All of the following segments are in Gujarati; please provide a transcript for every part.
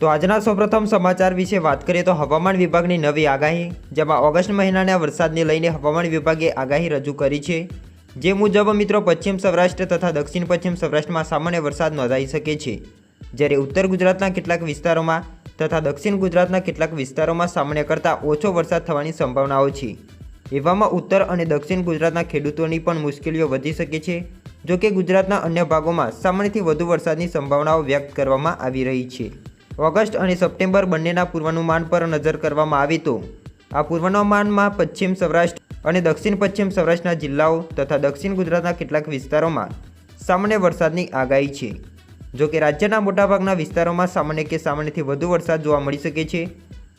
તો આજના સૌપ્રથમ સમાચાર વિશે વાત કરીએ તો હવામાન વિભાગની નવી આગાહી, જેમાં ઓગસ્ટ મહિનાના વરસાદને લઈને હવામાન વિભાગે આગાહી રજૂ કરી છે. જે મુજબ મિત્રો પશ્ચિમ સૌરાષ્ટ્ર તથા દક્ષિણ પશ્ચિમ સૌરાષ્ટ્રમાં સામાન્ય વરસાદ નોંધાઈ શકે છે. જ્યારે ઉત્તર ગુજરાતના કેટલાક વિસ્તારોમાં તથા દક્ષિણ ગુજરાતના કેટલાક વિસ્તારોમાં સામાન્ય કરતાં ઓછો વરસાદ થવાની સંભાવનાઓ છે. એવામાં ઉત્તર અને દક્ષિણ ગુજરાતના ખેડૂતોની પણ મુશ્કેલીઓ વધી શકે છે જો કે ગુજરાતના અન્ય ભાગોમાં સામાન્યથી વધુ વરસાદની સંભાવનાઓ વ્યક્ત કરવામાં આવી રહી છે. ઓગસ્ટ અને સપ્ટેમ્બર બંનેના પૂર્વાનુમાન પર નજર કરવામાં આવી તો આ પૂર્વાનુમાનમાં પશ્ચિમ સૌરાષ્ટ્ર અને દક્ષિણ પશ્ચિમ સૌરાષ્ટ્રના જિલ્લાઓ તથા દક્ષિણ ગુજરાતના કેટલાક વિસ્તારોમાં સામાન્ય વરસાદની આગાહી છે. જો કે રાજ્યના મોટાભાગના વિસ્તારોમાં સામાન્ય કે સામાન્યથી વધુ વરસાદ જોવા મળી શકે છે.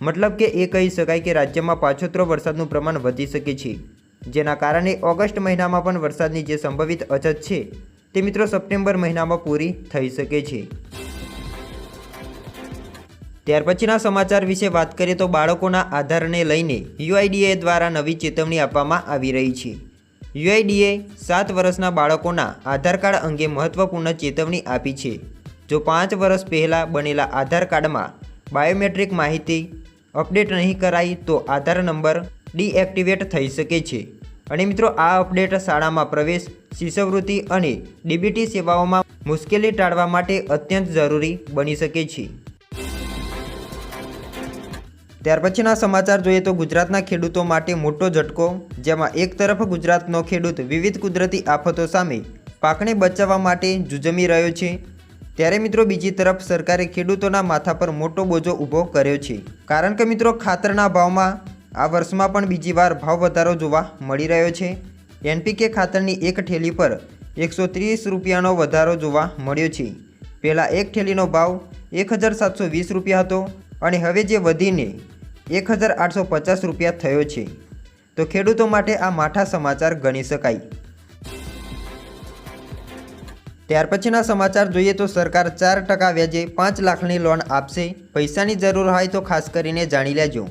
મતલબ કે એ કહી શકાય કે રાજ્યમાં પાછોતરો વરસાદનું પ્રમાણ વધી શકે છે. જેના કારણે ઓગસ્ટ મહિનામાં પણ વરસાદની જે સંભવિત અછત છે તે મિત્રો સપ્ટેમ્બર મહિનામાં પૂરી થઈ શકે છે. ત્યાર પછીના સમાચાર વિશે વાત કરીએ તો બાળકોના આધારને લઈને યુઆઈડીએ દ્વારા નવી ચેતવણી આપવામાં આવી રહી છે. યુઆઈડીએ સાત વર્ષના બાળકોના આધાર કાર્ડ અંગે મહત્વપૂર્ણ ચેતવણી આપી છે. જો પાંચ વર્ષ પહેલાં બનેલા આધાર કાર્ડમાં બાયોમેટ્રિક માહિતી અપડેટ નહીં કરાઈ તો આધાર નંબર ડીએક્ટિવેટ થઈ શકે છે. અને મિત્રો, આ અપડેટ શાળામાં પ્રવેશ, શિષ્યવૃત્તિ અને ડીબીટી સેવાઓમાં મુશ્કેલી ટાળવા માટે અત્યંત જરૂરી બની શકે છે. ત્યાર પછીના સમાચાર જોઈએ તો ગુજરાતના ખેડૂતો માટે મોટો ઝટકો, જેમાં એક તરફ ગુજરાતનો ખેડૂત વિવિધ કુદરતી આફતો સામે પાકને બચાવવા માટે જુજમી રહ્યો છે. ત્યારે મિત્રો બીજી તરફ સરકારે ખેડૂતોના માથા પર મોટો બોજો ઊભો કર્યો છે. કારણ કે મિત્રો ખાતરના ભાવમાં આ વર્ષમાં પણ બીજી વાર ભાવ વધારો જોવા મળી રહ્યો છે. એનપીકે ખાતરની એક ઠેલી પર એકસો ત્રીસ રૂપિયાનો વધારો જોવા મળ્યો છે. પહેલાં એક ઠેલીનો ભાવ એક હજાર સાતસો વીસ રૂપિયા હતો અને હવે જે વધીને એક હજાર આઠસો પચાસ રૂપિયા થયો છે. તો ખેડૂતો માટે આ માઠા સમાચાર ગણી શકાય. ત્યાર પછીના સમાચાર જોઈએ તો સરકાર ચાર ટકા વ્યાજે પાંચ લાખની લોન આપશે. પૈસાની જરૂર હોય તો ખાસ કરીને જાણી લેજો.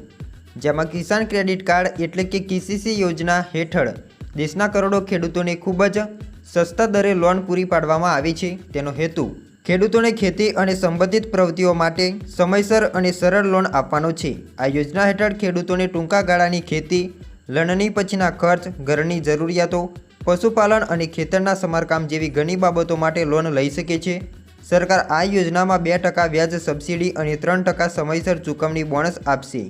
જેમાં કિસાન ક્રેડિટ કાર્ડ એટલે કે કિસીસી યોજના હેઠળ દેશના કરોડો ખેડૂતોને ખૂબ જ સસ્તા દરે લોન પૂરી પાડવામાં આવી છે. તેનો હેતુ ખેડૂતોને ખેતી અને સંબંધિત પ્રવૃત્તિઓ માટે સમયસર અને સરળ લોન આપવાનો છે. આ યોજના હેઠળ ખેડૂતોને ટૂંકા ગાળાની ખેતી, લણણી પછીના ખર્ચ, ઘરની જરૂરિયાતો, પશુપાલન અને ખેતરના સમારકામ જેવી ઘણી બાબતો માટે લોન લઈ શકે છે. સરકાર આ યોજનામાં બે ટકા વ્યાજ સબસિડી અને ત્રણ ટકા સમયસર ચૂકવણી બોનસ આપશે,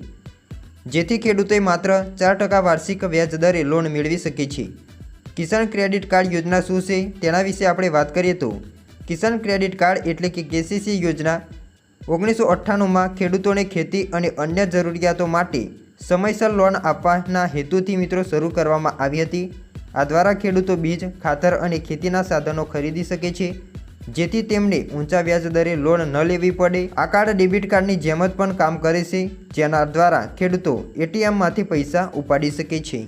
જેથી ખેડૂતોએ માત્ર ચાર ટકા વાર્ષિક વ્યાજ દરે લોન મેળવી શકે છે. કિસાન ક્રેડિટ કાર્ડ યોજના શું છે તેના વિશે આપણે વાત કરીએ તો કિસાન ક્રેડિટ કાર્ડ એટલે કે કેસીસી યોજના ઓગણીસો અઠ્ઠાણુંમાં ખેડૂતોને ખેતી અને અન્ય જરૂરિયાતો માટે સમયસર લોન આપવાના હેતુથી મિત્રો શરૂ કરવામાં આવી હતી. આ દ્વારા ખેડૂતો બીજ, ખાતર અને ખેતીના સાધનો ખરીદી શકે છે, જેથી તેમને ઊંચા વ્યાજ દરે લોન ન લેવી પડે. આ કાર્ડ ડેબિટ કાર્ડની જેમ જ પણ કામ કરે છે, જેના દ્વારા ખેડૂતો એટીએમમાંથી પૈસા ઉપાડી શકે છે.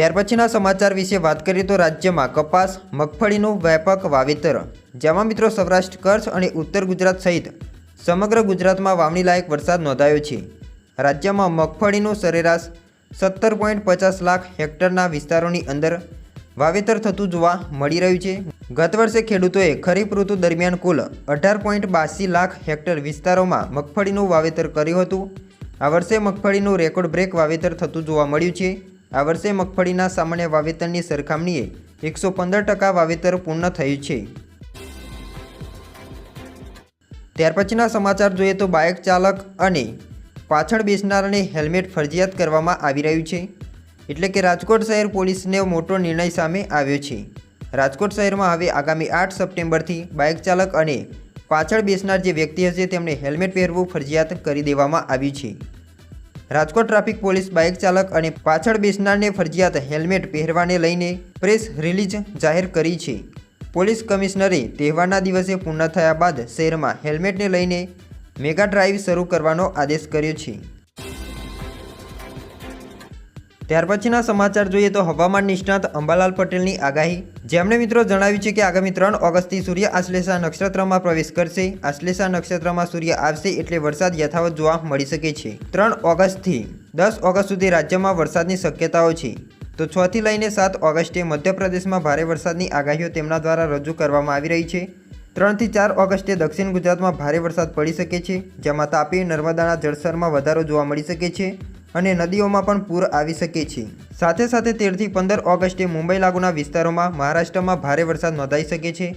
ત્યાર પછીના સમાચાર વિશે વાત કરીએ તો રાજ્યમાં કપાસ, મગફળીનું વ્યાપક વાવેતર. જેમાં મિત્રો સૌરાષ્ટ્ર, કચ્છ અને ઉત્તર ગુજરાત સહિત સમગ્ર ગુજરાતમાં વાવણી લાયક વરસાદ નોંધાયો છે. રાજ્યમાં મગફળીનું સરેરાશ સત્તર પોઈન્ટ પચાસ લાખ હેક્ટરના વિસ્તારોની અંદર વાવેતર થતું જોવા મળી રહ્યું છે. ગત વર્ષે ખેડૂતોએ ખરીફ ઋતુ દરમિયાન કુલ અઢાર પોઈન્ટ બાસી લાખ હેક્ટર વિસ્તારોમાં મગફળીનું વાવેતર કર્યું હતું. આ વર્ષે મગફળીનું રેકોર્ડ બ્રેક વાવેતર થતું જોવા મળ્યું છે. આ વર્ષે મગફળીના સામાન્ય વાવેતરની સરખામણીએ એકસો પંદર ટકા વાવેતર પૂર્ણ થયું છે. ત્યાર પછીના સમાચાર જોઈએ તો બાઇક ચાલક અને પાછળ બેસનારને હેલ્મેટ ફરજિયાત કરવામાં આવી રહ્યું છે. એટલે કે રાજકોટ શહેર પોલીસને મોટો નિર્ણય સામે આવ્યો છે. રાજકોટ શહેરમાં હવે આગામી આઠ સપ્ટેમ્બરથી બાઇક ચાલક અને પાછળ બેસનાર જે વ્યક્તિ હશે તેમણે હેલ્મેટ પહેરવું ફરજિયાત કરી દેવામાં આવ્યું છે. રાજકોટ ટ્રાફિક પોલીસ બાઇક ચાલક અને પાછળ બેસનારને ફરજિયાત હેલ્મેટ પહેરવાને લઈને પ્રેસ રિલીઝ જાહેર કરી છે. પોલીસ કમિશનરે તહેવારના દિવસે પૂર્ણ થયા બાદ શહેરમાં હેલ્મેટને લઈને મેગા ડ્રાઈવ શરૂ કરવાનો આદેશ કર્યો છે. ત્યાર પછીના સમાચાર જોઈએ તો હવામાન નિષ્ણાત અંબાલાલ પટેલની આગાહી. જેમણે મિત્રો જણાવ્યું છે કે આગામી ત્રણ ઓગસ્ટથી સૂર્ય આશ્લેષા નક્ષત્રમાં પ્રવેશ કરશે. આશ્લેષા નક્ષત્રમાં સૂર્ય આવશે એટલે વરસાદ યથાવત જોવા મળી શકે છે. ત્રણ ઓગસ્ટથી દસ ઓગસ્ટ સુધી રાજ્યમાં વરસાદની શક્યતાઓ છે. તો છથી લઈને સાત ઓગસ્ટે મધ્યપ્રદેશમાં ભારે વરસાદની આગાહીઓ તેમના દ્વારા રજૂ કરવામાં આવી રહી છે. ત્રણથી ચાર ઓગસ્ટે દક્ષિણ ગુજરાતમાં ભારે વરસાદ પડી શકે છે. જેમાં તાપી, નર્મદાના જળસ્તરમાં વધારો જોવા મળી શકે છે. અને નદીઓમાં પણ પૂર આવી શકે છે. સાથે સાથે તેરથી પંદર ઓગસ્ટે મુંબઈ લાગુના વિસ્તારોમાં મહારાષ્ટ્રમાં ભારે વરસાદ નોંધાઈ શકે છે.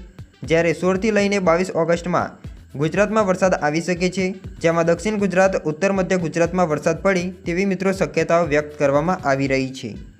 જ્યારે સોળથી લઈને બાવીસ ઓગસ્ટમાં ગુજરાતમાં વરસાદ આવી શકે છે, જેમાં દક્ષિણ ગુજરાત, ઉત્તર મધ્ય ગુજરાતમાં વરસાદ પડી તેવી મિત્રો શક્યતાઓ વ્યક્ત કરવામાં આવી રહી છે.